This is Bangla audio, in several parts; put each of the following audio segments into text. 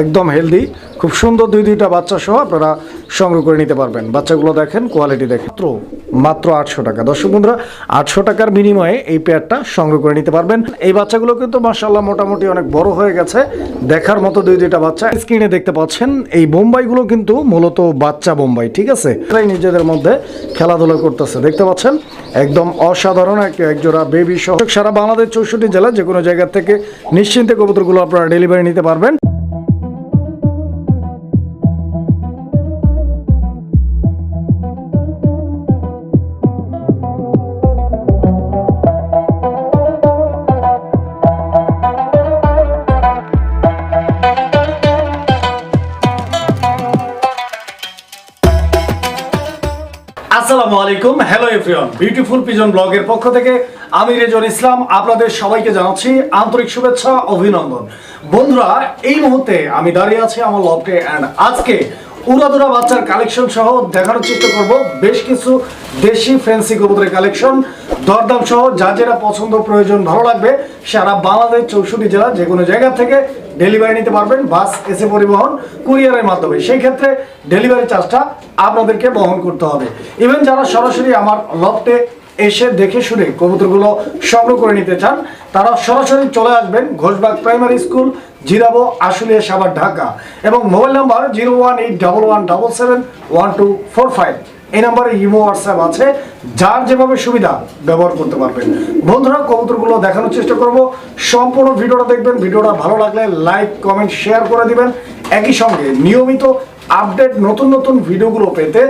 একদম হেলদি খুব সুন্দর দুই দুইটা বাচ্চা সহ আপনারা সংগ্রহ করে নিতে পারবেন। বাচ্চাগুলো দেখেন কোয়ালিটি দেখেন। মাত্র মাত্র আটশো টাকা। দর্শক বন্ধুরা, আটশো টাকার বিনিময়ে এই পেয়ারটা সংগ্রহ করে নিতে পারবেন। এই বাচ্চাগুলো কিন্তু মাসাল্লাহ মোটামুটি অনেক বড় হয়ে গেছে। দেখার মতো দুই দুইটা বাচ্চা স্ক্রিনে দেখতে পাচ্ছেন। এই বোম্বাইগুলো কিন্তু মূলত বাচ্চা বোম্বাই, ঠিক আছে? এরাই নিজেদের মধ্যে খেলাধুলা করতেছে, দেখতে পাচ্ছেন? একদম অসাধারণ এক, একজোড়া বেবি সহ। সারা বাংলাদেশ চৌষট্টি জেলা যে কোনো জায়গা থেকে নিশ্চিন্তে কবুতরগুলো আপনারা ডেলিভারি নিতে পারবেন। আসসালামু আলাইকুম। হ্যালো এভরিওয়ান বিউটিফুল পিজন ব্লগের পক্ষ থেকে আমি রেজন ইসলাম। আপনাদের সবাইকে জানাচ্ছি আন্তরিক শুভেচ্ছা, অভিনন্দন। বন্ধুরা, এই মুহূর্তে আমি দাঁড়িয়ে আছি আমার লফটে অ্যান্ড আজকে উড়াদুরা বাচ্চার কালেকশন সহ দেখানোর চেষ্টা করব। বেশ কিছু দেশি ফ্যান্সি কবুতরের কালেকশন দরদাম সহ যা যেটা পছন্দ, প্রয়োজন, ভালো লাগবে, সারা বাংলাদেশ চৌষট্টি জেলা যে কোনো জায়গা থেকে ডেলিভারি নিতে পারবেন বাস, এসে পরিবহন, কুরিয়ারের মাধ্যমে। সেই ক্ষেত্রে ডেলিভারি চার্জটা আপনাদেরকে বহন করতে হবে। ইভেন যারা সরাসরি আমার লফটে এসে দেখে শুনে কবুতরগুলো সংগ্রহ করে নিতে চান, তারা সরাসরি চলে আসবেন ঘোষবাগ প্রাইমারি স্কুল, জিরাবো, আশুলিয়া সাবার ঢাকা এবং mobile number zero one eight double one double seven one two four five. এই নাম্বারে ইমো, হোয়াটসঅ্যাপ আছে। যার যেভাবে সুবিধা ব্যবহার করতে পারবেন। বন্ধুরা, কবুতরগুলো দেখানোর চেষ্টা করব। সম্পূর্ণ ভিডিওটা দেখবেন, ভিডিওটা ভালো লাগলে লাইক কমেন্ট শেয়ার করে দিবেন। একই সঙ্গে নিয়মিত আপডেট নতুন নতুন ভিডিওগুলো পেতে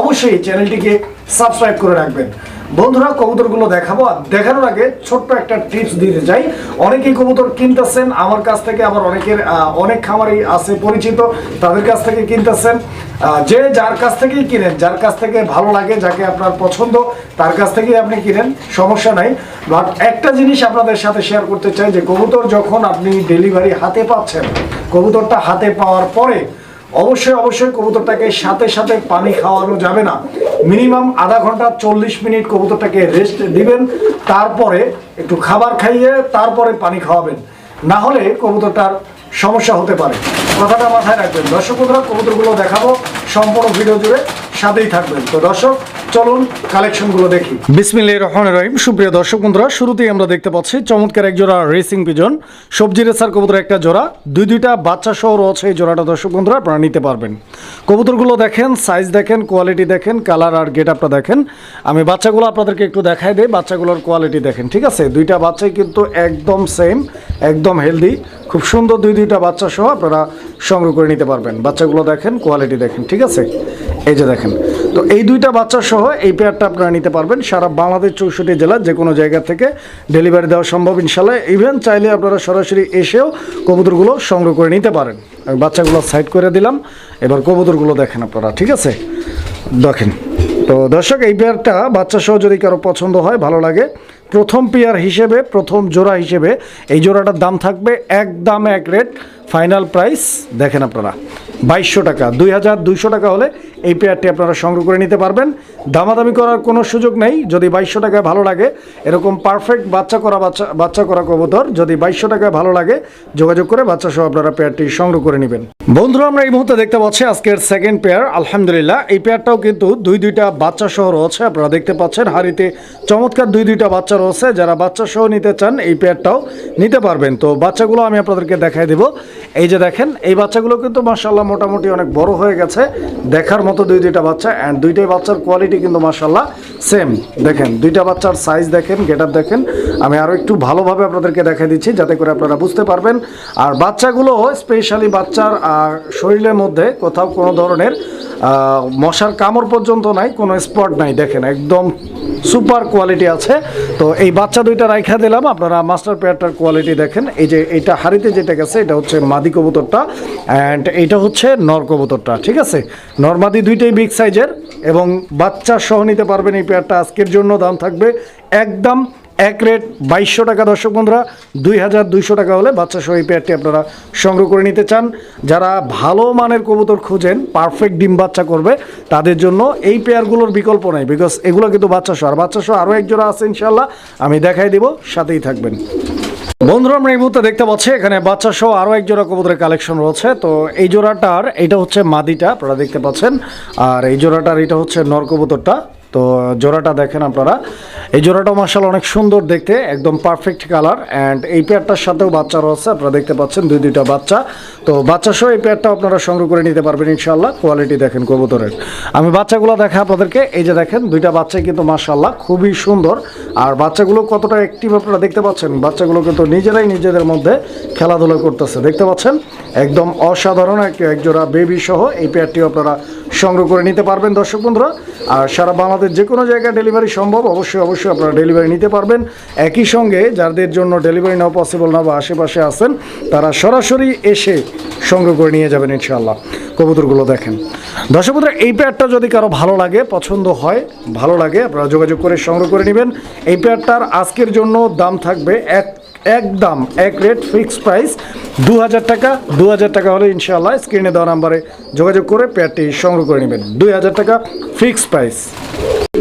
অবশ্যই চ্যানেলটিকে সাবস্ক্রাইব করে রাখবেন। বন্ধুরা, কবুতরগুলো দেখাবো। আর দেখানোর আগে ছোট্ট একটা টিপস দিতে চাই। অনেকেই কবুতর কিনতেছেন, আমার কাছ থেকে আবার অনেকের অনেক খামারই আছে পরিচিত, তাদের কাছ থেকে কিনতেছেন। যে যার কাছ থেকেই কিনেন, যার কাছ থেকে ভালো লাগে, যাকে আপনার পছন্দ, তার কাছ থেকেই আপনি কিনেন, সমস্যা নাই। বাট একটা জিনিস আপনাদের সাথে শেয়ার করতে চাই, যে কবুতর যখন আপনি ডেলিভারি হাতে পাচ্ছেন, কবুতরটা হাতে পাওয়ার পরে অবশ্যই অবশ্যই কবুতরটাকে সাথে সাথে পানি খাওয়ানো যাবে না। মিনিমাম আধা ঘণ্টা চল্লিশ মিনিট কবুতরটাকে রেস্ট দিবেন, তারপরে একটু খাবার খাইয়ে তারপরে পানি খাওয়াবেন। না হলে কবুতরটার সমস্যা হতে পারে। কথাটা মাথায় রাখবেন। দর্শক কবুতরগুলো দেখাবো। সম্পূর্ণ ভিডিও জুড়ে সাথেই থাকবেন। তো দর্শক চলুন কালেকশনগুলো দেখি। বিসমিল্লাহ রহমান রহিম। সুপ্রিয় দর্শক বন্ধুরা, শুরুতেই আমরা দেখতে পাচ্ছি চমৎকার এক জোড়া রেসিং পিজন সবজি রেসার কবুতর একটা জোড়া। দুই দুইটা বাচ্চা সহ রয়েছে এই জোড়াটা দর্শক বন্ধুরা, আপনারা নিতে পারবেন। কবুতরগুলো দেখেন সাইজ দেখেন কোয়ালিটি দেখেন কালার আর গেট আপটা দেখেন। আমি বাচ্চাগুলো আপনাদেরকে একটু দেখাই দিই, বাচ্চাগুলোর কোয়ালিটি দেখেন, ঠিক আছে? দুইটা বাচ্চাই কিন্তু একদম সেম একদম হেলদি খুব সুন্দর দুই দুইটা বাচ্চা সহ আপনারা সংগ্রহ করে নিতে পারবেন। বাচ্চাগুলো দেখেন কোয়ালিটি দেখেন, ঠিক আছে? এই যে দেখেন, তো এই দুইটা বাচ্চা সহ এই পেয়ারটা আপনারা নিতে পারবেন। সারা বাংলাদেশ চৌষট্টি জেলার যে কোনো জায়গা থেকে ডেলিভারি দেওয়া সম্ভব ইনশাল্লাহ ইভেন চাইলে আপনারা সরাসরি এসেও কবুতরগুলো সংগ্রহ করে নিতে পারেন। আমি বাচ্চাগুলো সাইড করে দিলাম। এবার কবুতরগুলো দেখেন আপনারা, ঠিক আছে? দেখেন, তো দর্শক, এই পেয়ারটা বাচ্চা সহ যদি কারও পছন্দ হয়, ভালো লাগে, প্রথম পেয়ার হিসেবে, প্রথম জোড়া হিসেবে এই জোড়াটার দাম থাকবে এক দাম এক রেট ফাইনাল প্রাইস দেখেন আপনারা। বাইশশো টাকা। দুই হাজার দুইশো টাকা হলে এই পেয়ারটি আপনারা সংগ্রহ করে নিতে পারবেন। দামাদামি করার কোনো সুযোগ নেই। যদি বাইশশো টাকায় ভালো লাগে, এরকম পারফেক্ট বাচ্চা করা বাচ্চা বাচ্চা করা কবুতর, যদি বাইশশো টাকায় ভালো লাগে, যোগাযোগ করে বাচ্চা সহ আপনারা পেয়ারটি সংগ্রহ করে নেবেন। বন্ধুরা, আমরা এই মুহূর্তে দেখতে পাচ্ছি আজকের সেকেন্ড পেয়ার আলহামদুলিল্লাহ। এই পেয়ারটাও কিন্তু দুই দুইটা বাচ্চা সহ রয়েছে, আপনারা দেখতে পাচ্ছেন হাড়িতে চমৎকার দুই দুইটা বাচ্চা রয়েছে। যারা বাচ্চা সহ নিতে চান, এই পেয়ারটাও নিতে পারবেন। তো বাচ্চাগুলো আমি আপনাদেরকে দেখাই দেব। এই যে দেখেন, এই বাচ্চাগুলো কিন্তু মার্শাল্লাহ মোটামুটি অনেক বড় হয়ে গেছে। দেখার মতো দুই দুইটা বাচ্চা অ্যান্ড দুইটাই বাচ্চার কোয়ালিটি কিন্তু মার্শাল্লাহ সেম দেখেন, দুইটা বাচ্চার সাইজ দেখেন গেট দেখেন। আমি আরও একটু ভালোভাবে আপনাদেরকে দেখাই দিচ্ছি, যাতে করে আপনারা বুঝতে পারবেন। আর বাচ্চাগুলো স্পেশালি বাচ্চার শরীরের মধ্যে কোথাও কোনো ধরনের মশার কামড় পর্যন্ত নাই, কোনো স্পট নাই, দেখেন, একদম সুপার কোয়ালিটি আছে। তো এই বাচ্চা দুইটা রাইখা দিলাম, আপনারা মাস্টার পেয়ারটার কোয়ালিটি দেখেন। এই যে এটা হাড়িতে যেটা গেছে, এটা হচ্ছে মাদি কবুতরটা অ্যান্ড এইটা হচ্ছে নর কবুতরটা, ঠিক আছে? নর্মাদি দুইটাই বিগ সাইজের এবং বাচ্চা সহ নিতে পারবেন এই পেয়ারটা আজকের জন্য দাম থাকবে একদম এক রেট বাইশশো টাকা। দর্শক বন্ধুরা, দুই হাজার দুইশো টাকা হলে বাচ্চা সহ এই পেয়ারটি আপনারা সংগ্রহ করে নিতে চান। যারা ভালো মানের কবুতর খুঁজেন পারফেক্ট ডিম বাচ্চা করবে, তাদের জন্য এই পেয়ারগুলোর বিকল্প নেই বিকজ এগুলো কিন্তু বাচ্চা সহ। আর বাচ্চা সহ আরও এক জোড়া আছে ইনশাল্লাহ আমি দেখাই দিব, সাথেই থাকবেন। বন্ধুরা, আমরা এই মুহূর্তে দেখতে পাচ্ছি, এখানে বাচ্চা সহ আরও এক জোড়া কবুতরের কালেকশন রয়েছে। তো এই জোড়াটার, এটা হচ্ছে মাদিটা, আপনারা দেখতে পাচ্ছেন। আর এই জোড়াটার, এটা হচ্ছে নর কবুতরটা। তো জোড়াটা দেখেন আপনারা। এই জোড়াটা মার্শাল অনেক সুন্দর দেখতে, একদম পারফেক্ট কালার অ্যান্ড এই পেয়ারটার সাথেও বাচ্চা রয়েছে, আপনারা দেখতে পাচ্ছেন দুই, দুইটা বাচ্চা। তো বাচ্চা সহ এই পেয়ারটা আপনারা সংগ্রহ করে নিতে পারবেন ইনশাল্লাহ কোয়ালিটি দেখেন কবুতরের। আমি বাচ্চাগুলো দেখা আপনাদেরকে, এই যে দেখেন দুইটা বাচ্চাই কিন্তু মার্শাল্লাহ খুবই সুন্দর। আর বাচ্চাগুলো কতটা অ্যাক্টিভ আপনারা দেখতে পাচ্ছেন? বাচ্চাগুলো কিন্তু নিজেরাই নিজেদের মধ্যে খেলাধুলা করতেছে, দেখতে পাচ্ছেন? একদম অসাধারণ এক একজোড়া বেবি সহ এই পেয়ারটিও আপনারা সংগ্রহ করে নিতে পারবেন দর্শক বন্ধুরা। আর সারা বাংলাদেশ যে কোনো জায়গায় ডেলিভারি সম্ভব, অবশ্যই অবশ্যই আপনারা ডেলিভারি নিতে পারবেন। একই সঙ্গে যাদের জন্য ডেলিভারি নেওয়া পসিবল না বা আশেপাশে আছেন, তারা সরাসরি এসে সংগ্রহ করে নিয়ে যাবেন ইনশাআল্লাহ। কবুতরগুলো দেখেন। দর্শক এই পেয়ারটা যদি কারও ভালো লাগে, পছন্দ হয়, ভালো লাগে, আপনারা যোগাযোগ করে সংগ্রহ করে নেবেন। এই পেয়ারটার আজকের জন্য দাম থাকবে এক, একদম এক রেট ফিক্স প্রাইস দু হাজার টাকা। দু হাজার টাকা হলে ইনশাআল্লাহ স্ক্রিনে দেওয়া নাম্বারে যোগাযোগ করে পেয়ারটি সংগ্রহ করে নেবেন। দুই হাজার টাকা ফিক্স প্রাইস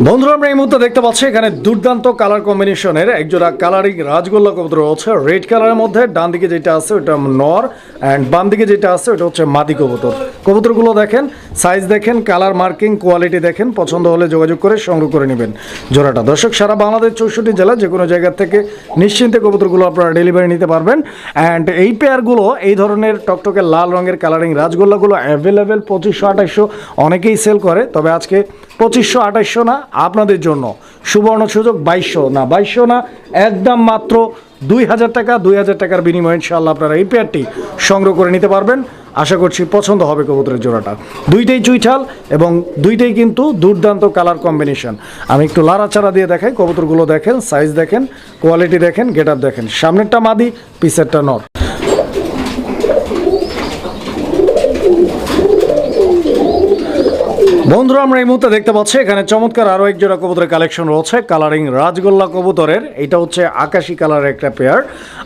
বন্ধুরা, আমরা এই মুহূর্তে দেখতে পাচ্ছি এখানে দুর্দান্ত কালার কম্বিনেশনের একজোড়া কালারিং রাজগোল্লা কবুতর রয়েছে রেড কালারের মধ্যে, ডান দিকে যেটা আছে ওটা নর অ্যান্ড বাম দিকে যেটা আছে ওটা হচ্ছে মাদি কবুতর। কবুতরগুলো দেখেন সাইজ দেখেন কালার মার্কিং কোয়ালিটি দেখেন, পছন্দ হলে যোগাযোগ করে সংগ্রহ করে নেবেন জোড়াটা। দর্শক, সারা বাংলাদেশ চৌষট্টি জেলা যে কোনো জায়গা থেকে নিশ্চিন্তে কবুতরগুলো আপনারা ডেলিভারি নিতে পারবেন অ্যান্ড এই পেয়ারগুলো এই ধরনের টকটকে লাল রঙের কালারিং রাজগোল্লাগুলো অ্যাভেলেবেল পঁচিশশো, আঠাশশো অনেকেই সেল করে, তবে আজকে পঁচিশশো, আঠাশশো না, আপনাদের জন্য। সুবর্ণ সুযোগ, বাইশশো না বাইশশো না, একদম মাত্র দুই হাজার টাকা, দুই হাজার টাকার বিনিময়ে ইনশাল্লাহ আপনারা এই পেয়ারটি সংগ্রহ করে নিতে পারবেন। আশা করছি পছন্দ হবে কবুতরের জোড়াটা। দুইটাই চুইঠাল এবং দুইটাই কিন্তু দুর্দান্ত কালার কম্বিনেশন। আমি একটু লাড়াচাড়া দিয়ে দেখাই, কবুতরগুলো দেখেন সাইজ দেখেন কোয়ালিটি দেখেন গেট দেখেন। সামনেরটা মাদি, পিসেরটা নর। বন্ধুরা, আমরা এই মুহূর্তে দেখতে পাচ্ছি, এখানে চমৎকার আরও এক জোড়া কবুতরের কালেকশন রয়েছে, কালারিং রাজগোল্লা কবুতরের। এটা হচ্ছে আকাশি কালারের একটা পেয়ার।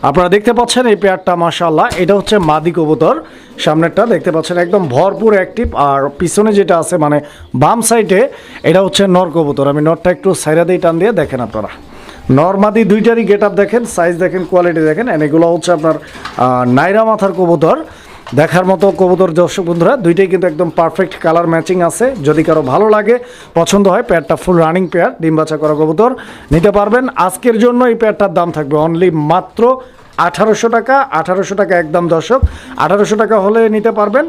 আপনারা দেখতে পাচ্ছেন এই পেয়ারটা মাশাল্লাহ এটা হচ্ছে মাদি কবুতর। সামনেরটা দেখতে পাচ্ছেন, একদম ভরপুর অ্যাক্টিভ আর পিছনে যেটা আছে মানে বাম সাইডে এটা হচ্ছে নর কবুতর। আমি নরটা একটু সাইরা দিয়ে টান দিয়ে দেখেন আপনারা। নর্মাদি দুইটারই গেট আপ দেখেন সাইজ দেখেন কোয়ালিটি দেখেন এগুলো হচ্ছে আপনার নাইরা মাথার কবুতর। দেখার মতো কবুতর দর্শক বন্ধুরা, দুইটাই কিন্তু একদম পারফেক্ট কালার ম্যাচিং আছে। যদি কারও ভালো লাগে, পছন্দ হয় পেয়ারটা ফুল রানিং পেয়ার ডিম বাছা করা কবুতর, নিতে পারবেন। আজকের জন্য এই পেয়ারটার দাম থাকবে অনলি মাত্র আঠারোশো টাকা আঠারোশো টাকা একদম দর্শক। আঠারোশো টাকা হলে নিতে পারবেন।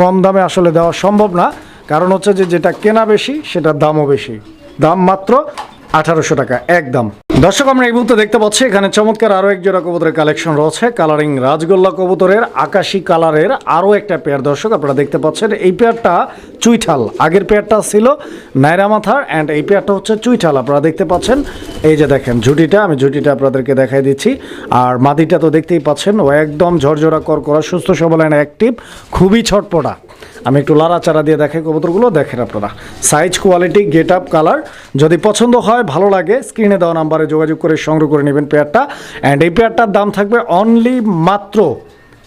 কম দামে আসলে দেওয়া সম্ভব না, কারণ হচ্ছে যে যেটা কেনা বেশি, সেটার দামও বেশি। দাম মাত্র আঠারোশো টাকা, একদম। দর্শক, আমরা এই মুহূর্তে দেখতে পাচ্ছি, এখানে চমৎকার আরও এক জোড়া কবুতরের কালেকশন রয়েছে, কালারিং রাজগোল্লা কবুতরের আকাশি কালারের আরও একটা পেয়ার। দর্শক, আপনারা দেখতে পাচ্ছেন, এই পেয়ারটা চুইঠাল। আগের পেয়ারটা ছিল নাইরা মাথার অ্যান্ড এই পেয়ারটা হচ্ছে চুইঠাল। আপনারা দেখতে পাচ্ছেন, এই যে দেখেন ঝুটিটা, আমি ঝুটিটা আপনাদেরকে দেখাই দিচ্ছি। আর মাদিটা তো দেখতেই পাচ্ছেন, ও একদম ঝরঝরা কর করা সুস্থ সবল অ্যান্ড অ্যাক্টিভ খুবই ছটপটা। আমি একটু লাড়াচাড়া দিয়ে দেখাই কবুতরগুলো, দেখেন আপনারা। Size quality get up colour যদি পছন্দ হয়, ভালো লাগে স্ক্রিনে দেওয়া নাম্বারে যোগাযোগ করে সংগ্রহ করে নেবেন পেয়ারটা। অ্যান্ড এই পেয়ারটার দাম থাকবে অনলি মাত্র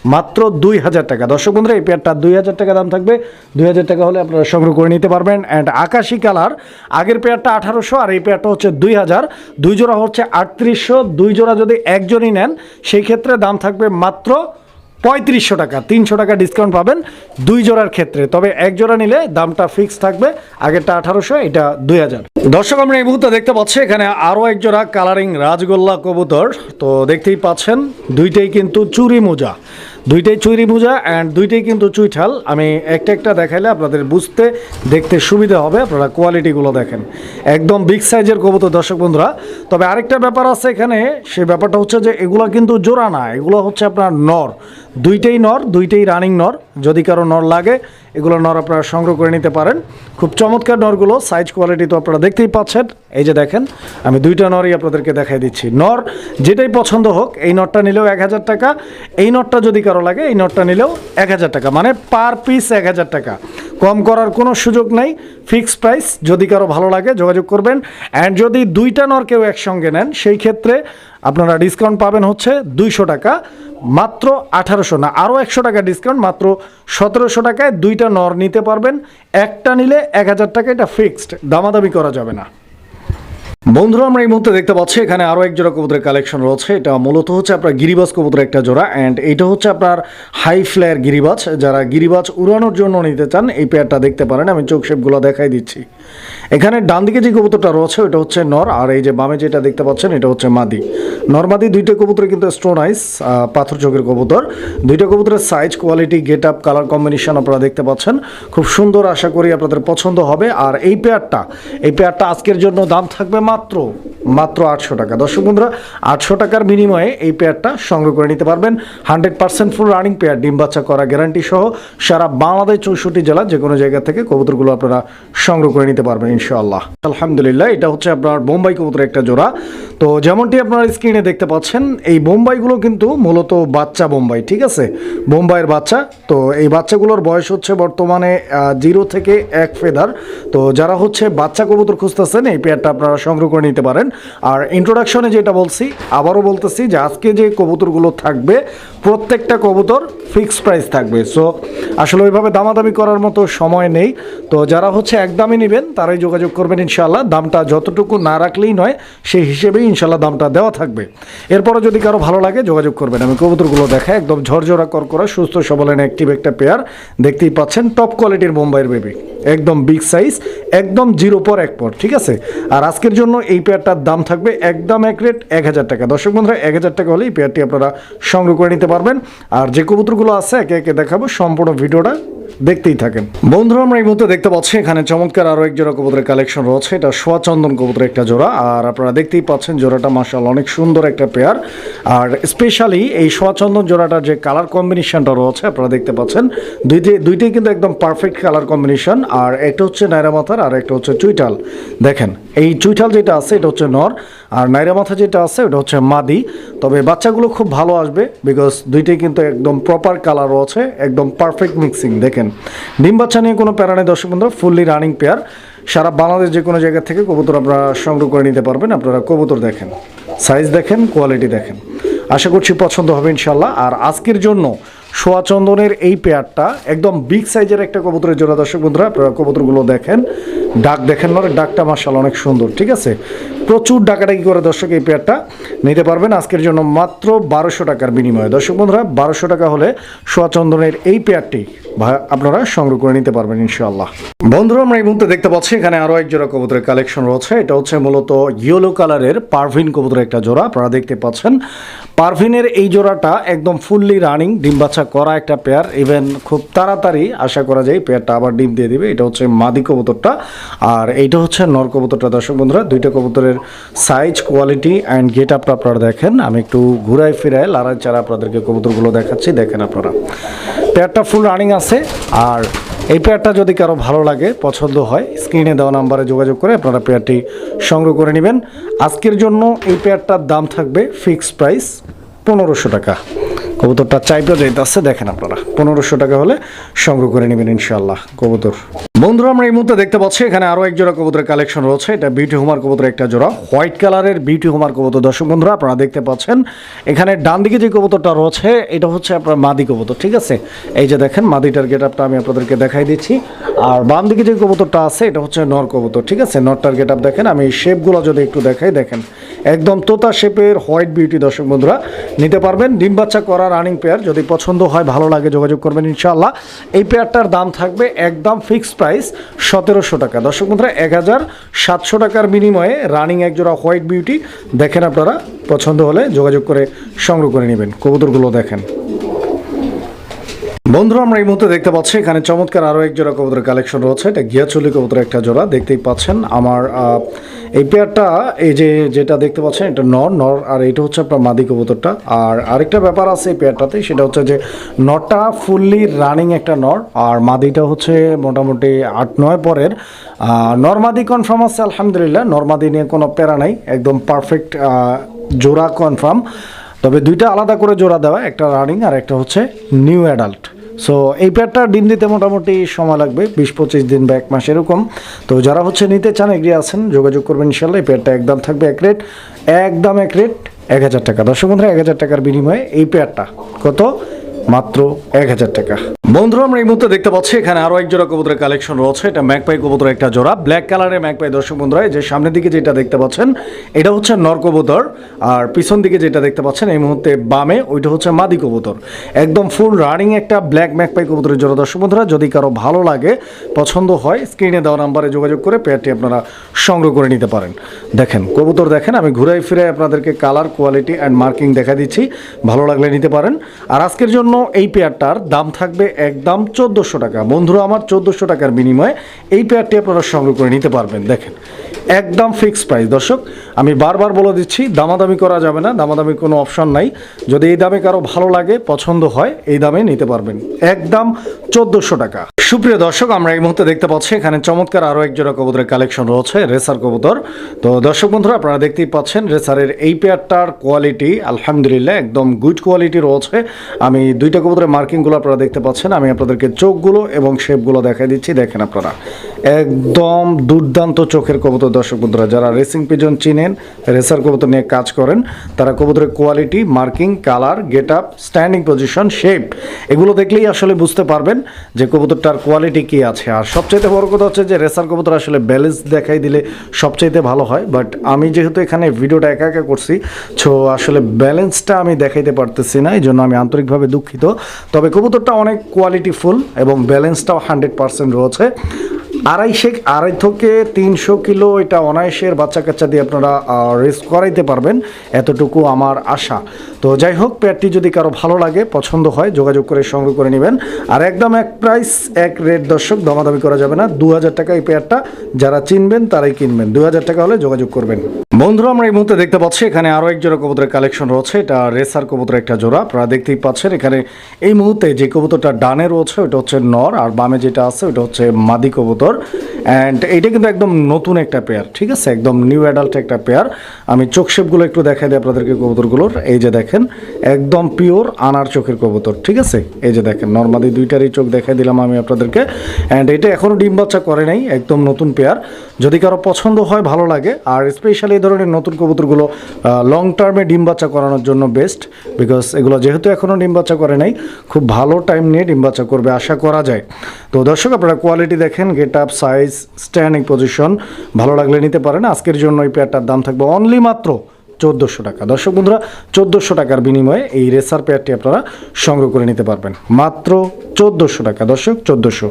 মাত্র দুই হাজার টাকা। দর্শক বন্ধুরা, এই পেয়ারটা দুই হাজার টাকা দাম থাকবে। দুই হাজার টাকা হলে আপনারা সংগ্রহ করে নিতে পারবেন। অ্যান্ড আকাশি কালার, আগের পেয়ারটা আঠারোশো, আর এই পেয়ারটা হচ্ছে দুই হাজার। দুই জোড়া হচ্ছে আটত্রিশশো, দুই জোড়া যদি একজনই নেন, সেই ক্ষেত্রে দাম থাকবে মাত্র পঁয়ত্রিশশো টাকা, তিনশো টাকা ডিসকাউন্ট পাবেন দুই জোড়ার ক্ষেত্রে। তবে এক জোড়া নিলে দামটা ফিক্স থাকবে, আগেরটা আঠারোশো, এটা দুই হাজার। দর্শক, আমরা এই মুহূর্তে দেখতে পাচ্ছি এখানে আরও এক জোড়া কালারিং রাজগোল্লা কবুতর। তো দেখতেই পাচ্ছেন, দুইটাই কিন্তু চুরি মোজা। দুইটাই চুরি ভুজা অ্যান্ড দুইটাই কিন্তু চুইঠাল আমি একটা একটা দেখাইলে আপনাদের বুঝতে, দেখতে সুবিধা হবে, আপনারা কোয়ালিটিগুলো দেখেন। একদম বিগ সাইজের কবুতর, দর্শক বন্ধুরা। তবে আরেকটা ব্যাপার আছে এখানে, সে ব্যাপারটা হচ্ছে যে এগুলো কিন্তু জোড়া না, এগুলো হচ্ছে আপনার নর। দুইটাই নর, দুইটাই রানিং নর। যদি কারও নর লাগে এগুলো নর আপনারা সংগ্রহ করে নিতে পারেন। খুব চমৎকার নরগুলো সাইজ কোয়ালিটি তো আপনারা দেখতেই পাচ্ছেন। এই যে দেখেন, আমি দুইটা নরই আপনাদেরকে দেখাই দিচ্ছি। নর যেটাই পছন্দ হোক, এই নটটা নিলেও এক হাজার টাকা। এই নটটা যদি কারও লাগে, এই নটটা নিলেও এক হাজার টাকা। মানে পার পিস এক হাজার টাকা। কম করার কোনো সুযোগ নেই। ফিক্স প্রাইস যদি কারও ভালো লাগে, যোগাযোগ করবেন। অ্যান্ড যদি দুইটা নর কেউ একসঙ্গে নেন, সেই ক্ষেত্রে আপনারা ডিসকাউন্ট পাবেন হচ্ছে দুইশো টাকা, মাত্র আঠারোশো। না আরও একশো টাকা ডিসকাউন্ট মাত্র সতেরোশো টাকায় দুইটা নর নিতে পারবেন। একটা নিলে এক হাজার টাকা, এটা ফিক্সড দামাদামি করা যাবে না। বন্ধুরা, আমরা এই মুহূর্তে দেখতে পাচ্ছি, এখানে আরও এক জোড়া কবুতরের কালেকশন রয়েছে। এটা মূলত হচ্ছে আপনার গিরিবাজ কবুতরের একটা জোড়া অ্যান্ড এটা হচ্ছে আপনার হাই ফ্লেয়ার গিরিবাজ। যারা গিরিবাজ উড়ানোর জন্য নিতে চান, এই পেয়ারটা দেখতে পারেন, আমি চোখ শেপগুলো দেখাই দিচ্ছি। এখানে ডান দিকে যে কবুতরটা রয়েছে, ওটা হচ্ছে নর, আর এই যে বামে যেটা দেখতে পাচ্ছেন, এটা হচ্ছে মাদি। নরমাদি দুইটা কবুতর কিন্তু স্টোন আইস পাথর চোখের কবুতর। দুইটা কবুতরের size quality get up colour combination আপনারা দেখতে পাচ্ছেন। খুব সুন্দর আশা করি আপনাদের পছন্দ হবে। আর এই পেয়ারটা এই পেয়ারটা আজকের জন্য দাম থাকবে মাত্র মাত্র আটশো টাকা। দর্শক বন্ধুরা, আটশো টাকার বিনিময়ে এই পেয়ারটা সংগ্রহ করে নিতে পারবেন। Hundred percent full running pair ডিম বাচ্চা করা গ্যারান্টি সহ সারা বাংলাদেশ চৌষট্টি জেলা যে কোনো জায়গা থেকে কবুতরগুলো আপনারা সংগ্রহ করে নিতে পারবেন, ইনশাআল্লাহ। আলহামদুলিল্লাহ, এটা হচ্ছে আপনার বোম্বাই কবুতরের একটা জোড়া। তো যেমনটি আপনারা স্ক্রিনে দেখতে পাচ্ছেন, এই বোম্বাইগুলো কিন্তু মূলত বাচ্চা বোম্বাই, ঠিক আছে? বোম্বাইয়ের বাচ্চা। তো এই বাচ্চাগুলোর বয়স হচ্ছে বর্তমানে জিরো থেকে এক ফেদার। তো যারা হচ্ছে বাচ্চা কবুতর খুঁজতেছেন, এই পেয়ারটা আপনারা সংগ্রহ করে নিতে পারেন। আর ইন্ট্রোডাকশনে যেটা বলছি, আবারও বলতেছি যে আজকে যে কবুতরগুলো থাকবে, প্রত্যেকটা কবুতর ফিক্স প্রাইস থাকবে। সো আসলে ওইভাবে দামাদামি করার মতো সময় নেই। তো যারা হচ্ছে একদমই নেবেন তারাই যোগাযোগ করবেন ইনশাল্লাহ দামটা যতটুকু না রাখলেই নয়, সেই হিসেবেই ইনশাল্লাহ দামটা দেওয়া থাকবে। এরপরে যদি কারও ভালো লাগে যোগাযোগ করবেন। আমি কবুতরগুলো দেখা একদম ঝরঝরা করকরা সুস্থ, সবল অ্যাক্টিভ একটা পেয়ার দেখতেই পাচ্ছেন টপ কোয়ালিটির মুম্বাইয়ের বেবি একদম বিগ সাইজ একদম জিরো পর এক পর, ঠিক আছে? আর আজকের জন্য এই পেয়ারটার দাম থাকবে একদম এক রেট এক হাজার টাকা। দর্শক বন্ধুরা, এক হাজার টাকা হলে এই পেয়ারটি আপনারা সংগ্রহ করে নিতে পারবেন। আর যে কবুতরগুলো আছে, একে একে দেখাবো, সম্পূর্ণ ভিডিওটা দেখতেই থাকেন। বন্ধুরা, আমরা এই মুহূর্তে দেখতে পাচ্ছি, এখানে চমৎকার আরও এক জোড়া কবুতরের কালেকশন রয়েছে। এটা সোয়াচন্দন কবুতরের একটা জোড়া। আর আপনারা দেখতেই পাচ্ছেন, জোড়াটা মার্শাল অনেক সুন্দর একটা পেয়ার আর স্পেশালি এই সোয়া চন্দন জোড়াটার যে কালার কম্বিনেশনটা রয়েছে, আপনারা দেখতে পাচ্ছেন, দুইটি দুইটাই কিন্তু একদম পারফেক্ট কালার কম্বিনেশন আর একটা হচ্ছে নাইরা মাথার, আর একটা হচ্ছে চুইটাল দেখেন, এই চুইটাল যেটা আছে, এটা হচ্ছে নর। আর নাইরা মাথা যেটা আছে, ওটা হচ্ছে মাদি। তবে বাচ্চাগুলো খুব ভালো আসবে বিকজ দুইটাই কিন্তু একদম প্রপার কালারও আছে, একদম পারফেক্ট মিক্সিং দেখেন। ডিম বাচ্চা নিয়ে কোনো প্যারা নেই, দর্শক বন্ধুরা ফুললি রানিং পেয়ার সারা বাংলাদেশ যে কোনো জায়গা থেকে কবুতর আপনারা সংগ্রহ করে নিতে পারবেন, আপনারা কবুতর দেখেন। সাইজ দেখেন কোয়ালিটি দেখেন। আশা করছি পছন্দ হবে ইনশাল্লাহ আর আজকের জন্য সোয়া চন্দনের এই পেয়ারটা একদম বিগ সাইজের একটা কবুতরের জোড়া দর্শক বন্ধুরা, আপনারা কবুতরগুলো দেখেন। ডাক দেখেন নরে ডাকটা মার্শাল অনেক সুন্দর, ঠিক আছে? প্রচুর ডাকাডাকি করে দর্শক এই পেয়ারটা নিতে পারবেন। আজকের জন্য মাত্র বারোশো টাকার বিনিময়ে। দর্শক বন্ধুরা, বারোশো টাকা হলে সোয়া চন্দনের এই পেয়ারটি আপনারা সংগ্রহ করে নিতে পারবেন, ইনশাআল্লাহ। বন্ধুরা, আমরা এই মুহূর্তে দেখতে পাচ্ছি, এখানে আরও এক জোড়া কবুতরের কালেকশন রয়েছে। এটা হচ্ছে মূলত ইয়েলো কালারের পারভিন কবুতরের একটা জোড়া। আপনারা দেখতে পাচ্ছেন, পারভিনের এই জোড়াটা একদম ফুললি রানিং, ডিম বাচ্চা করা একটা পেয়ার ইভেন খুব তাড়াতাড়ি আশা করা যায় পেয়ারটা আবার ডিম দিয়ে দিবে। এটা হচ্ছে মাদি কবুতরটা। আর এইটা হচ্ছে নর কবুতরটা। দর্শক বন্ধুরা, দুইটা কবুতরের সাইজ কোয়ালিটি অ্যান্ড গেট আপটা আপনারা দেখেন। আমি একটু ঘুরাই ফিরাই লাড়াই চারা আপনাদেরকে কবুতরগুলো দেখাচ্ছি। দেখেন আপনারা। পেয়ারটা ফুল রানিং আছে। আর এই পেয়ারটা যদি কারও ভালো লাগে, পছন্দ হয় স্ক্রিনে দেওয়া নাম্বারে যোগাযোগ করে আপনারা পেয়ারটি সংগ্রহ করে নেবেন। আজকের জন্য এই পেয়ারটার দাম থাকবে ফিক্সড প্রাইস পনেরোশো টাকা। কবুতরটা চাইপে যাইতেছে দেখেন আপনারা। পনেরোশো টাকা হলে সংগ্রহ করে নেবেন ইনশাল্লাহ কবুতর। বন্ধুরা, আমরা এই মুহূর্তে দেখতে পাচ্ছি, এখানে আরও এক জোড়া কবুতরের কালেকশন রয়েছে। এটা বিউটি হুমার কবুতরের একটা জোড়া, হোয়াইট কালারের বিউটি হুমার কবুতর। দর্শক বন্ধুরা, আপনারা দেখতে পাচ্ছেন, এখানে ডান দিকে যে কবুতরটা রয়েছে, এটা হচ্ছে আপনার মাদি কবুতর, ঠিক আছে? এই যে দেখেন, মাদিটার গেট আপটা আমি আপনাদেরকে দেখাই দিচ্ছি। আর বাম দিকে যে কবুতরটা আছে, এটা হচ্ছে নর কবুতর, ঠিক আছে? নরটার গেট আপ দেখেন, আমি শেপগুলো যদি একটু দেখাই, দেখেন। একদম তোতা শেপের হোয়াইট বিউটি, দর্শক বন্ধুরা, নিতে পারবেন। ডিম বাচ্চা করা রানিং পেয়ার যদি পছন্দ হয়, ভালো লাগে, যোগাযোগ করবেন ইনশাআল্লাহ। এই পেয়ারটার দাম থাকবে একদম ফিক্সড প্রাইস সতেরোশো টাকা। দর্শক বন্ধুরা এক হাজার সাতশো টাকার বিনিময়ে রানিং একজোড়া হোয়াইট বিউটি দেখেন আপনারা। পছন্দ হলে যোগাযোগ করে সংগ্রহ করে নেবেন। কবুতরগুলো দেখেন। বন্ধুরা, আমরা এই মুহূর্তে দেখতে পাচ্ছি, এখানে চমৎকার আরও এক জোড়া কবুতরের কালেকশন রয়েছে। এটা গিয়াচুলি কবুতরের একটা জোড়া, দেখতেই পাচ্ছেন। আমার এই পেয়ারটা, এই যে যেটা দেখতে পাচ্ছেন, এটা নর নর, আর এটা হচ্ছে আপনার মাদি কবুতরটা। আর আরেকটা ব্যাপার আছে এই পেয়ারটাতে, সেটা হচ্ছে যে নরটা ফুললি রানিং একটা নর, আর মাদিটা হচ্ছে মোটামুটি আট, নয় পরের। নরমাদি কনফার্ম আছে, আলহামদুলিল্লাহ। নরমাদি নিয়ে কোনো প্যারা নাই, একদম পারফেক্ট জোড়া কনফার্ম তবে দুইটা আলাদা করে জোড়া দেওয়া, একটা রানিং আর একটা হচ্ছে নিউ অ্যাডাল্ট সো এই প্যাডটা ডিম দিতে মোটামুটি সময় লাগবে, বিশ পঁচিশ দিন বা এক মাস এরকম। তো যারা হচ্ছে নিতে চান, এগিয়ে আছেন, যোগাযোগ করবেন ইনশাল্লাহ, এই প্যাডটা একদম থাকবে এক রেট একদম এক রেট এক হাজার টাকা। দর্শক বন্ধুরা, এক হাজার টাকার বিনিময়ে এই প্যাডটা কত? মাত্র এক হাজার টাকা। বন্ধুরা, আমরা এই মুহূর্তে দেখতে পাচ্ছি, এখানে আরও এক জোড়া কবুতরের কালেকশন রয়েছে। এটা ম্যাকপাই কবুতরের একটা জোড়া ব্ল্যাক কালারের ম্যাকপাই দর্শক বন্ধুরা যে সামনের দিকে যেটা দেখতে পাচ্ছেন, এটা হচ্ছে নর কবুতর। আর পিছন দিকে যেটা দেখতে পাচ্ছেন, এই মুহূর্তে বামে, ওইটা হচ্ছে মাদি কবুতর। একদম ফুল রানিং একটা ব্ল্যাক ম্যাকপাই কবুতরের জোড়া দর্শক বন্ধুরা, যদি কারও ভালো লাগে, পছন্দ হয় স্ক্রিনে দেওয়া নাম্বারে যোগাযোগ করে পেয়ারটি আপনারা সংগ্রহ করে নিতে পারেন। দেখেন, কবুতর দেখেন, আমি ঘুরাই ফিরে আপনাদেরকে কালার কোয়ালিটি অ্যান্ড মার্কিং দেখা দিচ্ছি। ভালো লাগলে নিতে পারেন। আর আজকের জন্য এই পেয়ারটার দাম থাকবে একদম চোদ্দোশো টাকা। বন্ধুরা, আমার চোদ্দোশো টাকার বিনিময়ে এই পেয়ারটি আপনারা সংগ্রহ করে নিতে পারবেন। দেখেন একদম ফিক্সড প্রাইস দর্শক, আমি বারবার বলে দিচ্ছি, দামাদামি করা যাবে না, দামাদামি কোনো অপশন নাই। যদি এই দামে কারও ভালো লাগে, পছন্দ হয়, এই দামে নিতে পারবেন। একদম চোদ্দোশো টাকা। সুপ্রিয় দর্শক, আমরা এই মুহূর্তে দেখতে পাচ্ছি, এখানে চমৎকার আরও এক জোড়া কবুতরের কালেকশন রয়েছে রেসার কবুতর। তো দর্শক বন্ধুরা, আপনারা দেখতেই পাচ্ছেন রেসারের এই পেয়ারটার কোয়ালিটি আলহামদুলিল্লাহ, একদম গুড কোয়ালিটি রয়েছে। আমি দুইটা কবুতরের মার্কিংগুলো আপনারা দেখতে পাচ্ছেন, আমি আপনাদেরকে চোখগুলো এবং শেপগুলো দেখাই দিচ্ছি, দেখেন আপনারা। একদম দুর্দান্ত চোখের কবুতর। দর্শক বন্ধুরা, যারা রেসিং পিজন চিনেন রেসার কবুতর নিয়ে কাজ করেন, তারা কবুতরের quality marking colour get up standing position shape এগুলো দেখলেই আসলে বুঝতে পারবেন যে কবুতরটার কোয়ালিটি কি আছে। আর সবচাইতে বড় কথা হচ্ছে যে রেসার কবুতর আসলে ব্যালেন্স দেখাই দিলে সবচাইতে ভালো হয় বাট আমি যেহেতু এখানে ভিডিওটা একা একা করছি সো আসলে ব্যালেন্সটা আমি দেখাইতে পারতেছি না, এই জন্য আমি আন্তরিকভাবে দুঃখিত। তবে কবুতরটা অনেক কোয়ালিটিফুল এবং ব্যালেন্সটাও হান্ড্রেড পার্সেন্ট রয়েছে। আড়াইশে, আড়াই থেকে তিনশো কিলো এটা অনায়াসের বাচ্চা কাচ্চা দিয়ে আপনারা রেস করাইতে পারবেন। এতটুকু আমার আশা। তো যাই হোক, পেয়ারটি যদি কারও ভালো লাগে, পছন্দ হয়, যোগাযোগ করে সংগ্রহ করে নেবেন। আর একদম এক প্রাইস এক রেট দর্শক দমাদামি করা যাবে না। দু হাজার টাকা এই পেয়ারটা যারা চিনবেন, তারাই কিনবেন। দু হাজার টাকা হলে যোগাযোগ করবেন। বন্ধুরা, আমরা এই মুহূর্তে দেখতে পাচ্ছি এখানে আরও এক জোড়া কবুতরের কালেকশন রয়েছে। এটা রেসার কবুতরের একটা জোড়া, আপনারা দেখতেই পাচ্ছেন। এখানে এই মুহূর্তে যে কবুতরটা ডানে রয়েছে, ওটা হচ্ছে নর, আর বামে যেটা আছে, ওটা হচ্ছে মাদি কবুতর। অ্যান্ড এইটা কিন্তু একদম নতুন একটা পেয়ার ঠিক আছে? একদম নিউ অ্যাডাল্ট একটা পেয়ার আমি চোখ শেপগুলো একটু দেখাই দিই আপনাদেরকে কবুতরগুলোর। এই যে দেখেন, একদম পিওর আনার চোখের কবুতর, ঠিক আছে? এই যে দেখেন নর্মালি দুইটারই চোখ দেখাই দিলাম আমি আপনাদেরকে। অ্যান্ড এটা এখনও ডিম বাচ্চা করে নাই, একদম নতুন পেয়ার যদি কারও পছন্দ হয়, ভালো লাগে। আর স্পেশালি ধরনের নতুন কবুতরগুলো লং টার্মে ডিম বাচ্চা করানোর জন্য বেস্ট বিকজ এগুলো যেহেতু এখনও ডিম বাচ্চা করে নাই, খুব ভালো টাইম নিয়ে ডিম বাচ্চা করবে আশা করা যায়। তো দর্শক, আপনারা কোয়ালিটি দেখেন get up size standing position ভালো লাগলে নিতে পারেন। আজকের জন্য এই পেয়ারটার দাম থাকবে অনলি মাত্র চোদ্দোশো টাকা। দর্শক বন্ধুরা, চোদ্দোশো টাকার বিনিময়ে এই রেসার পেয়ারটি আপনারা সংগ্রহ করে নিতে পারবেন। মাত্র চোদ্দোশো টাকা। দর্শক, চোদ্দোশো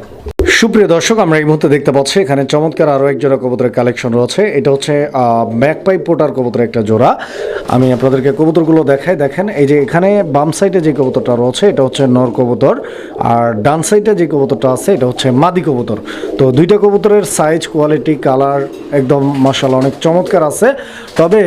সুপ্রিয় দর্শক, আমরা এই মুহূর্তে দেখতে পাচ্ছি, এখানে চমৎকার আরও এক জোড়া কবুতরের কালেকশন রয়েছে। এটা হচ্ছে ম্যাকপাই পোটার কবুতরের একটা জোড়া। আমি আপনাদেরকে কবুতরগুলো দেখাই। দেখেন, এই যে এখানে বাম সাইডে যে কবুতরটা রয়েছে, এটা হচ্ছে নর কবুতর। আর ডান সাইডে যে কবুতরটা আছে, এটা হচ্ছে মাদি কবুতর। তো দুইটা কবুতরের সাইজ কোয়ালিটি কালার একদম মাসাল অনেক চমৎকার আছে। তবে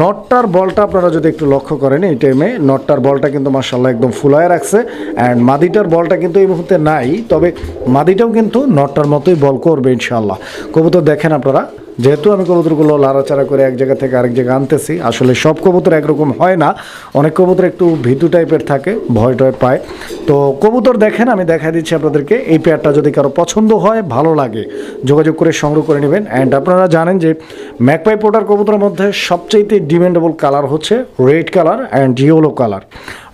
নটটার বলটা আপনারা যদি একটু লক্ষ্য করেন, এই টাইমে নটটার বলটা কিন্তু মাসাল্লাহ একদম ফুলায় রাখছে। অ্যান্ড মাদিটার বলটা কিন্তু এই মুহূর্তে নাই। তবে মাদিটাও কিন্তু নটটার মতোই বল করবে ইনশাল্লাহ কবুতর দেখেন আপনারা। যেহেতু আমি কবুতরগুলো লাড়াচাড়া করে এক জায়গা থেকে আরেক জায়গায় আনতেছি, আসলে সব কবুতর একরকম হয় না। অনেক কবুতর একটু ভীতু টাইপের থাকে, ভয় টয় পায়। তো কবুতর দেখেন, আমি দেখাই দিচ্ছি আপনাদেরকে। এই পেয়ারটা যদি কারও পছন্দ হয়, ভালো লাগে, যোগাযোগ করে সংগ্রহ করে নেবেন। অ্যান্ড আপনারা জানেন যে ম্যাকপাই পোটার কবুতরের মধ্যে সবচেয়ে ডিমান্ডেবল কালার হচ্ছে red colour and yellow colour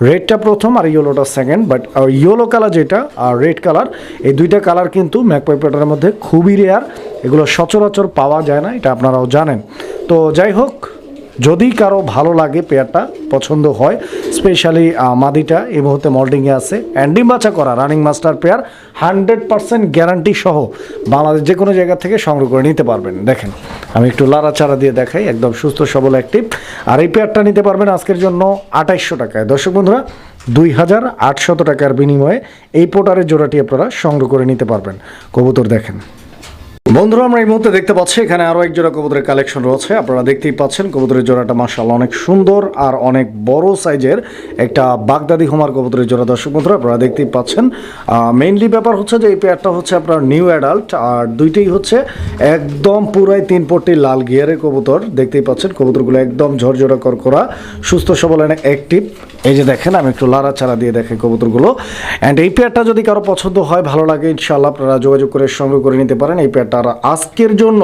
রেডটা প্রথম আর ইয়েলোটা সেকেন্ড বাট ইয়েলো কালার যেটা আর রেড কালার এই দুইটা কালার কিন্তু ম্যাকপাই পোটার মধ্যে খুবই রেয়ার এগুলো সচরাচর পাওয়া যায় না, এটা আপনারাও জানেন। তো যাই হোক, যদি কারও ভালো লাগে পেয়ারটা, পছন্দ হয়, স্পেশালি মাদিটা, এই মুহূর্তে মল্ডিংয়ে আছে অ্যান্ডিম বাচ্চা করা running master pair, hundred percent guarantee সহ বাংলাদেশ যে কোনো জায়গা থেকে সংগ্রহ করে নিতে পারবেন। দেখেন, আমি একটু লাড়াচাড়া দিয়ে দেখাই, একদম সুস্থ, সবল অ্যাক্টিভ আর এই পেয়ারটা নিতে পারবেন আজকের জন্য আঠাইশশো টাকায়। দর্শক বন্ধুরা, দুই হাজার আটশত টাকার বিনিময়ে এই পোটারের জোড়াটি আপনারা সংগ্রহ করে নিতে পারবেন। কবুতর দেখেন। বন্ধুরা, আমরা এই মুহূর্তে দেখতে পাচ্ছি, এখানে আরও এক জোড়া কবুতরের কালেকশন রয়েছে। আপনারা দেখতেই পাচ্ছেন, কবুতরের জোড়াটা মার্শাল অনেক সুন্দর আর অনেক বড় সাইজের একটা বাগদাদি হোমার কবুতরের জোড়া। দর্শক বন্ধুরা, আপনারা দেখতেই পাচ্ছেন মেইনলি ব্যাপার হচ্ছে যে এই পেয়ারটা হচ্ছে আপনার নিউ অ্যাডাল্ট আর দুইটাই হচ্ছে একদম পুরাই তিন পট্টি লাল গিয়ারের কবুতর। দেখতেই পাচ্ছেন, কবুতরগুলো একদম ঝরঝরা করকরা সুস্থ, সবল অ্যাক্টিভ এই যে দেখেন, আমি একটু লাড়াচাড়া দিয়ে দেখে কবুতরগুলো। অ্যান্ড এই পেয়ারটা যদি কারও পছন্দ হয়, ভালো লাগে ইনশাল্লাহ আপনারা যোগাযোগ করে সংগ্রহ করে নিতে পারেন। এই পেয়ারটা পেয়ারটার আজকের জন্য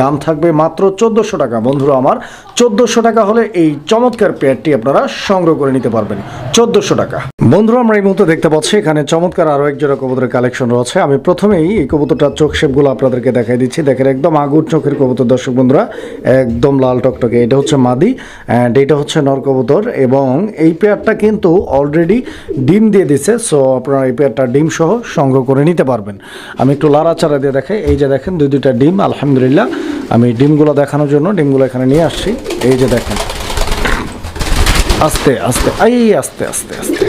দাম থাকবে মাত্র চোদ্দোশো টাকা। বন্ধুরা আমার, চোদ্দোশো টাকা হলে এই চমৎকার পেয়ারটি আপনারা সংগ্রহ করে নিতে পারবেন। চোদ্দোশো টাকা। বন্ধুরা আমরা এই মুহূর্তে দেখতে পাচ্ছি, এখানে চমৎকার আরও এক জোড়া কবুতরের কালেকশন রয়েছে। আমি প্রথমেই এই কবুতরটার চোখ শেপগুলো আপনাদেরকে দেখাই দিচ্ছি। দেখেন, একদম আগুর চোখের কবুতর দর্শক বন্ধুরা, একদম লাল টকটকে। এটা হচ্ছে মাদি, অ্যান্ড এটা হচ্ছে নর কবুতর, এবং এই পেয়ারটা কিন্তু অলরেডি ডিম দিয়ে দিছে সো আপনারা এই পেয়ারটা ডিম সহ সংগ্রহ করে নিতে পারবেন। আমি একটু লাড়াচাড়া দিয়ে দেখাই। এই যে দেখেন দুই দুইটা ডিম, আলহামদুলিল্লাহ। আমি ডিমগুলো দেখানোর জন্য ডিমগুলো এখানে নিয়ে আসছি। এই যে দেখেন। আস্তে আস্তে এই আস্তে আস্তে আস্তে।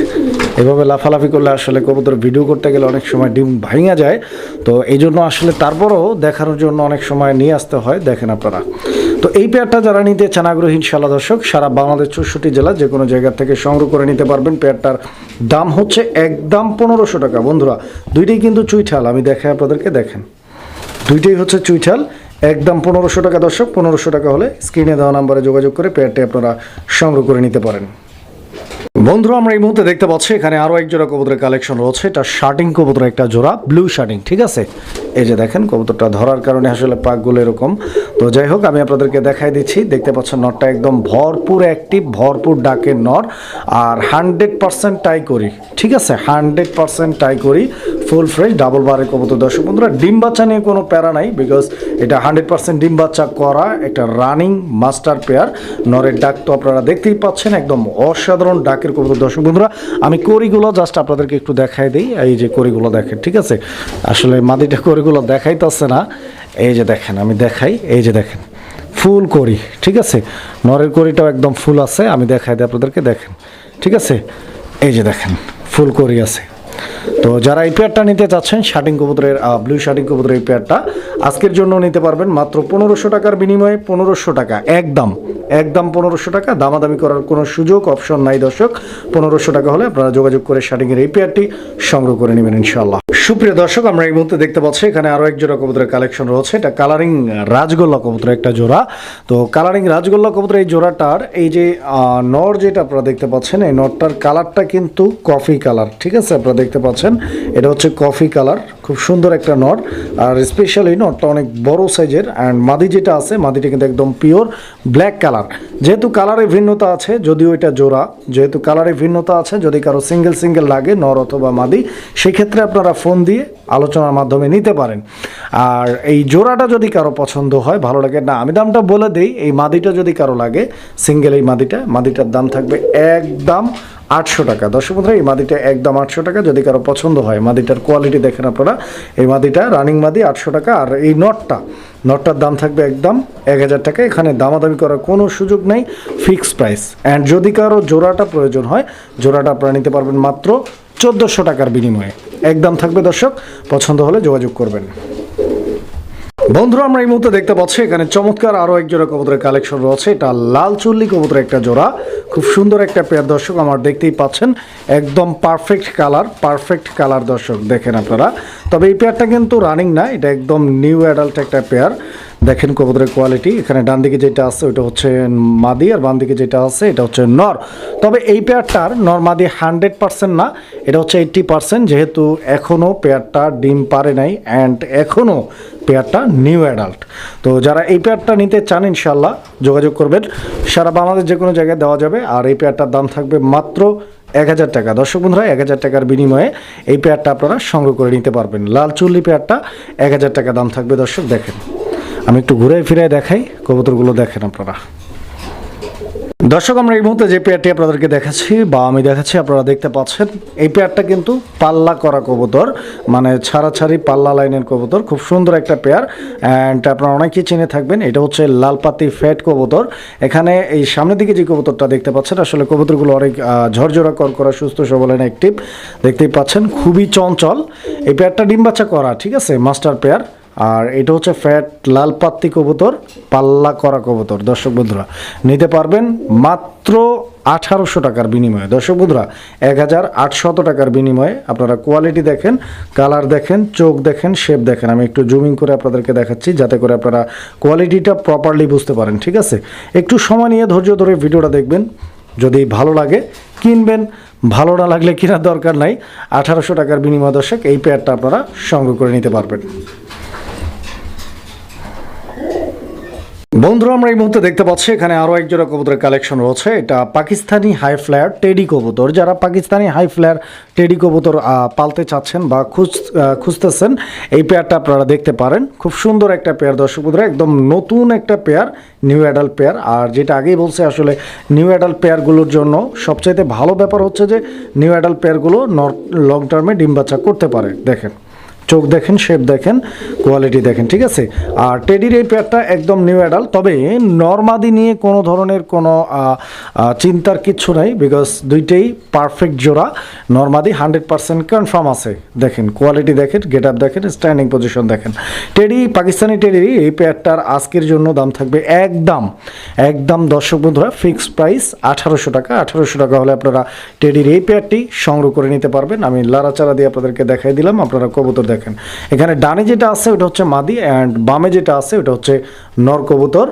এভাবে লাফালাফি করলে আসলে কবুতর ভিডিও করতে গেলে অনেক সময় ডিম ভাঙা যায়। তো এই জন্য আসলে তারপরও দেখানোর জন্য অনেক সময় নিয়ে আসতে হয়, দেখেন আপনারা। তো এই পেয়ারটা যারা নিতে চান আগ্রহী ইনশাল্লাহ দর্শক, সারা বাংলাদেশ চৌষট্টি জেলা যে কোনো জায়গা থেকে সংগ্রহ করে নিতে পারবেন। পেয়ারটার দাম হচ্ছে একদম পনেরোশো টাকা। বন্ধুরা, দুইটাই কিন্তু চুইঠাল। আমি দেখাই আপনাদেরকে, দেখেন। দুইটাই হচ্ছে চুইঠাল। একদম পনেরোশো টাকা দর্শক, পনেরোশো টাকা হলে স্ক্রিনে দেওয়া নাম্বারে যোগাযোগ করে পেয়ারটি আপনারা সংগ্রহ করে নিতে পারেন। বন্ধুরা, আমরা এই মুহূর্তে দেখতে পাচ্ছি, এখানে আরও এক জোড়া কবুতরের কালেকশন রয়েছে। এটা শার্টিং কবুতর, একটা জোড়া ব্লু শার্টিং, ঠিক আছে? এই যে দেখেন, কবুতরটা ধরার কারণে আসলে পাকগুলো এরকম। তো যাই হোক, আমি আপনাদেরকে দেখাই দিচ্ছি। দেখতে পাচ্ছেন, নটটা একদম ভরপুর অ্যাক্টিভ ভরপুর ডাকের নট। আর হান্ড্রেড পার্সেন্ট টাই করি, ঠিক আছে? হান্ড্রেড পার্সেন্ট টাই করি। ফুল ফ্রেশ ডাবল বারের কবুতর। দর্শক বন্ধুরা, ডিম বাচ্চা নিয়ে কোনো প্যারা নাই বিকজ এটা হান্ড্রেড পার্সেন্ট ডিম বাচ্চা করা একটা রানিং মাস্টার পেয়ার নরের ডাক তো আপনারা দেখতেই পাচ্ছেন, একদম অসাধারণ ডাকের কবুতর। দর্শক বন্ধুরা, আমি করিগুলো জাস্ট আপনাদেরকে একটু দেখাই দিই, এই যে করিগুলো দেখেন, ঠিক আছে? আসলে মাদিটা করিগুলো দেখাইতেছে না, এই যে দেখেন, আমি দেখাই, এই যে দেখেন, ফুল করি ঠিক আছে? নরের করিটাও একদম ফুল আছে, আমি দেখাই দিই আপনাদেরকে, দেখেন, ঠিক আছে? এই যে দেখেন, ফুল করি আছে। তো যারা এই পেয়ারটা নিতে চাচ্ছেন শার্টিং কবুতরের ব্লু শার্টিং কবুতরের এই পেয়ারটা আজকের জন্য নিতে পারবেন মাত্র পনেরোশো টাকার বিনিময়ে পনেরোশো টাকা, একদম একদম পনেরোশো টাকা। দামাদামি করার কোনো সুযোগ অপশন নাই দর্শক। পনেরোশো টাকা হলে আপনারা যোগাযোগ করে শার্টিংয়ের এই পেয়ারটি সংগ্রহ করে নেবেন ইনশাল্লাহ সুপ্রিয় দর্শক, আমরা এই মুহূর্তে দেখতে পাচ্ছি এখানে আরও এক জোড়া কবুতরের কালেকশন রয়েছে। এটা কালারিং রাজগোল্লা কবুতরের একটা জোড়া। তো কালারিং রাজগোল্লা কবুতরের এই জোড়াটার এই যে নর যেটা আপনারা দেখতে পাচ্ছেন, এই নরটার কালারটা কিন্তু কফি কালার ঠিক আছে? আপনারা দেখতে পাচ্ছেন, এটা হচ্ছে কফি কালার খুব সুন্দর একটা নর। আর স্পেশালি নটটা অনেক বড় সাইজের অ্যান্ড মাদি যেটা আছে, মাদিটা কিন্তু একদম পিওর ব্ল্যাক কালার। যেহেতু কালারে ভিন্নতা আছে, যদিও এটা জোড়া, যেহেতু কালারে ভিন্নতা আছে, যদি কারও সিঙ্গেল সিঙ্গেল লাগে, নর অথবা মাদি, সেক্ষেত্রে আপনারা ফোন দিয়ে আলোচনার মাধ্যমে নিতে পারেন। আর এই জোড়াটা যদি কারও পছন্দ হয়, ভালো লাগে, না, আমি দামটা বলে দিই, এই মাদিটা যদি কারও লাগে, সিঙ্গেল এই মাদিটা, মাদিটার দাম থাকবে একদম আটশো টাকা। দর্শক বন্ধুরা, এই মাদিটা একদম আটশো টাকা। যদি কারও পছন্দ হয়, মাদিটার কোয়ালিটি দেখেন আপনারা। এই মাদিটা রানিং মাদি আটশো টাকা। আর এই নটটা নটটার দাম থাকবে একদম এক হাজার টাকা। এখানে দামাদামি করার কোনো সুযোগ নেই ফিক্স প্রাইস অ্যান্ড যদি কারও জোড়াটা প্রয়োজন হয়, জোড়াটা আপনারা নিতে পারবেন মাত্র চোদ্দোশো টাকার বিনিময়ে। একদম থাকবে দর্শক, পছন্দ হলে যোগাযোগ করবেন। বন্ধুরা, আমরা এই মুহূর্তে দেখতে পাচ্ছি, এখানে চমৎকার আরও এক জোড়া কবুতরের কালেকশন রয়েছে। এটা লাল চুল্লি কবুতরের একটা জোড়া। খুব সুন্দর একটা পেয়ার দর্শক, আমার দেখতেই পাচ্ছেন, একদম পারফেক্ট কালার পারফেক্ট কালার দর্শক, দেখেন আপনারা। তবে এই পেয়ারটা কিন্তু রানিং না, এটা একদম নিউ অ্যাডাল্ট একটা পেয়ার। দেখেন কবুতরের কোয়ালিটি এখানে ডান দিকে যেটা আছে, ওইটা হচ্ছে মাদি, আর বাম দিকে যেটা আছে, এটা হচ্ছে নর। তবে এই পেয়ারটার নর মাদি হান্ড্রেড পার্সেন্ট না, এটা হচ্ছে এইট্টি পার্সেন্ট যেহেতু এখনও পেয়ারটা ডিম পারে নাই অ্যান্ড এখনও পেয়ারটা নিউ অ্যাডাল্ট তো যারা এই পেয়ারটা নিতে চান ইনশাল্লাহ যোগাযোগ করবেন। সারা বাংলাদেশ যে কোনো জায়গায় দেওয়া যাবে, আর এই পেয়ারটার দাম থাকবে মাত্র এক হাজার টাকা। দর্শক বন্ধুরা, এক হাজার টাকার বিনিময়ে এই পেয়ারটা আপনারা সংগ্রহ করে নিতে পারবেন। লাল চুল্লি পেয়ারটা এক হাজার টাকা দাম থাকবে, দর্শক দেখেন। আমি একটু ঘুরে ফিরে দেখাই, কবুতরগুলো দেখেন আপনারা। দর্শক, আমরা এই মুহূর্তে যে পেয়ারটি আপনাদেরকে দেখাচ্ছি, বা আমি দেখাচ্ছি, আপনারা দেখতে পাচ্ছেন, এই পেয়ারটা কিন্তু পাল্লা করা কবুতর মানে ছাড়াছাড়ি পাল্লা লাইনের কবুতর, খুব সুন্দর একটা পেয়ার অ্যান্ড আপনারা অনেকেই চিনে থাকবেন, এটা হচ্ছে লালপাতি ফ্যাট কবুতর। এখানে এই সামনের দিকে যে কবুতরটা দেখতে পাচ্ছেন, আসলে কবুতরগুলো অনেক ঝরঝরা কর করা সুস্থ, সবল অ্যাক্টিভ দেখতেই পাচ্ছেন, খুবই চঞ্চল। এই পেয়ারটা ডিম বাচ্চা করা, ঠিক আছে, মাস্টার পেয়ার। আর এটা হচ্ছে ফ্যাট লাল পাত্তি কবুতর, পাল্লা করা কবুতর। দর্শক বন্ধুরা, নিতে পারবেন মাত্র আঠারোশো টাকার বিনিময়ে। দর্শক বন্ধুরা, এক হাজার আটশত টাকার বিনিময়ে আপনারা কোয়ালিটি দেখেন কালার দেখেন, চোখ দেখেন শেপ দেখেন। আমি একটু জুমিং করে আপনাদেরকে দেখাচ্ছি, যাতে করে আপনারা কোয়ালিটিটা প্রপারলি বুঝতে পারেন, ঠিক আছে? একটু সময় নিয়ে ধৈর্য ধরে ভিডিওটা দেখবেন। যদি ভালো লাগে, কিনবেন। ভালো না লাগলে কেনার দরকার নাই। আঠারোশো টাকার বিনিময় দর্শক, এই পেয়ারটা আপনারা সংগ্রহ করে নিতে পারবেন। বন্ধুরা, আমরা এই মুহূর্তে দেখতে পাচ্ছি এখানে আরও এক কবুতরের কালেকশন রয়েছে। এটা পাকিস্তানি হাই ফ্লায়ার টেডি কবুতর। যারা পাকিস্তানি হাই ফ্লায়ার টেডি কবুতর পালতে চাচ্ছেন বা খুঁজ খুঁজতেছেন, এই পেয়ারটা আপনারা দেখতে পারেন। খুব সুন্দর একটা পেয়ার দর্শক একদম নতুন একটা পেয়ার নিউ অ্যাডাল্ট পেয়ার আর যেটা আগেই বলছে, আসলে নিউ অ্যাডাল্ট পেয়ারগুলোর জন্য সবচাইতে ভালো ব্যাপার হচ্ছে যে নিউ অ্যাডাল্ট পেয়ারগুলো লং টার্মে ডিম বাচ্চা করতে পারে। দেখেন। চোখ দেখেন শেপ দেখেন কোয়ালিটি দেখেন, ঠিক আছে? আর টেডির এই প্যাডটা একদম নিউ অ্যাডাল তবে নর্মাদি নিয়ে কোনো ধরনের কোনো চিন্তার কিচ্ছু নাই বিকজ দুইটাই পারফেক্ট জোড়া। নর্মাদি হান্ড্রেড পার্সেন্ট কনফার্ম আছে। দেখেন কোয়ালিটি দেখেন গেট আপ দেখেন স্ট্যান্ডিং পজিশন দেখেন। টেডি পাকিস্তানি টেডি এই প্যাডটার আজকের জন্য দাম থাকবে একদম একদম দর্শক বন্ধুরা ফিক্সড প্রাইস আঠারোশো টাকা। আঠারোশো টাকা হলে আপনারা টেডির এই প্যাডটি সংগ্রহ করে নিতে পারবেন। আমি লাড়াচাড়া দিয়ে আপনাদেরকে দেখাই দিলাম, আপনারা কবুতর দেখেন। এখানে ডানে যেটা আছে, ওটা হচ্ছে মাদি অ্যান্ড বামে যেটা আছে, ওটা হচ্ছে নর কবুতর।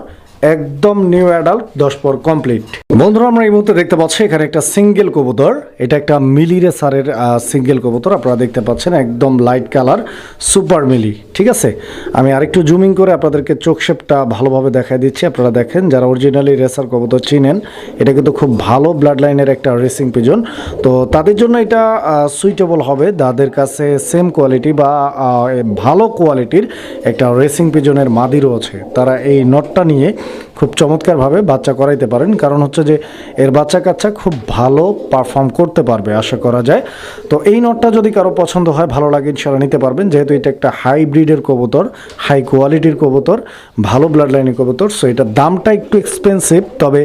একদম নিউ অ্যাডাল্ট দশ পর কমপ্লিট বন্ধুরা, আমরা এই মুহূর্তে দেখতে পাচ্ছি এখানে একটা সিঙ্গেল কবুতর। এটা একটা মিলি রেসারের সিঙ্গেল কবুতর। আপনারা দেখতে পাচ্ছেন একদম লাইট কালার সুপার মিলি, ঠিক আছে? আমি আরেকটু জুমিং করে আপনাদেরকে চোখ শেপটা ভালোভাবে দেখাই দিচ্ছি। আপনারা দেখেন, যারা অরিজিনালি রেসার কবুতর চিনেন, এটা কিন্তু খুব ভালো ব্লাড লাইনের একটা রেসিং পিজন তো তাদের জন্য এটা সুইটেবল হবে। তাদের কাছে সেম কোয়ালিটি বা ভালো কোয়ালিটির একটা রেসিং পিজনের মাদি রয়েছে। তারা এই নটটা নিয়ে খুব চমৎকারভাবে বাচ্চা করাইতে পারেন। কারণ হচ্ছে যে এর বাচ্চা কাচ্চা খুব ভালো পারফর্ম করতে পারবে, আশা করা যায়। তো এই নটটা যদি কারও পছন্দ হয়, ভালো লাগে ইনশাল্লাহ নিতে পারবেন। যেহেতু এটা একটা হাইব্রিডের কবুতর হাই কোয়ালিটির কবুতর, ভালো ব্লাড লাইনের কবুতর সো এটার দামটা একটু এক্সপেন্সিভ তবে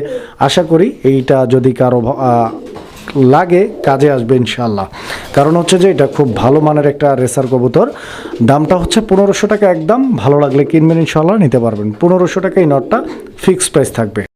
আশা করি এইটা যদি কারও লাগে, কাজে আসবে ইনশাল্লাহ কারণ হচ্ছে যে, এটা খুব ভালো মানের একটা রেসার কবুতর। দামটা হচ্ছে পনেরোশো টাকা একদম, ভালো লাগলে কিনবেন ইনশাল্লাহ নিতে পারবেন। পনেরোশো টাকা এই নটটা ফিক্সড প্রাইস থাকবে।